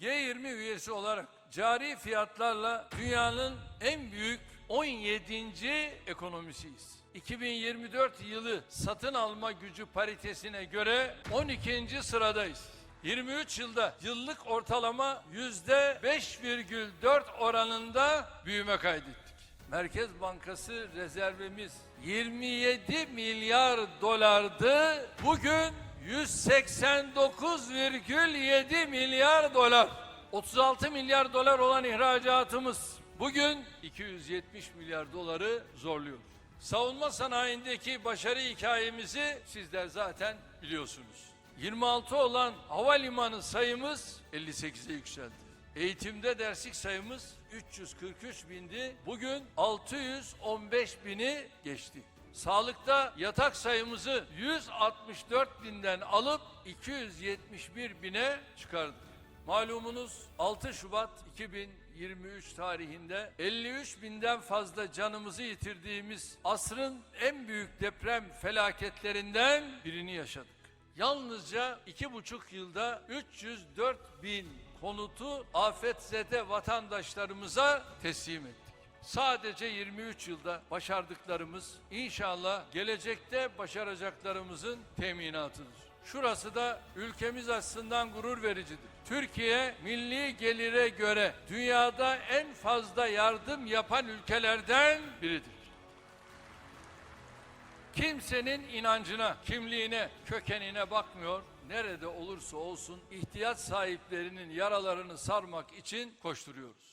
G20 üyesi olarak cari fiyatlarla dünyanın en büyük 17. ekonomisiyiz. 2024 yılı satın alma gücü paritesine göre 12. sıradayız. 23 yılda yıllık ortalama %5,4 oranında büyüme kaydettik. Merkez Bankası rezervimiz 27 milyar dolardı. Bugün 189,7 milyar dolar. 36 milyar dolar olan ihracatımız bugün 270 milyar doları zorluyor. Savunma sanayindeki başarı hikayemizi sizler zaten biliyorsunuz. 26 olan havalimanı sayımız 58'e yükseldi. Eğitimde derslik sayımız 343 bindi. Bugün 615 bini geçti. Sağlıkta yatak sayımızı 164 binden alıp 271 bine çıkardık. Malumunuz 6 Şubat 2023 tarihinde 53 binden fazla canımızı yitirdiğimiz asrın en büyük deprem felaketlerinden birini yaşadık. Yalnızca iki buçuk yılda 304 bin konutu afetzede vatandaşlarımıza teslim ettik. Sadece 23 yılda başardıklarımız inşallah gelecekte başaracaklarımızın teminatıdır. Şurası da ülkemiz açısından gurur vericidir. Türkiye milli gelire göre dünyada en fazla yardım yapan ülkelerden biridir. Kimsenin inancına, kimliğine, kökenine bakmıyor. Nerede olursa olsun ihtiyaç sahiplerinin yaralarını sarmak için koşturuyoruz.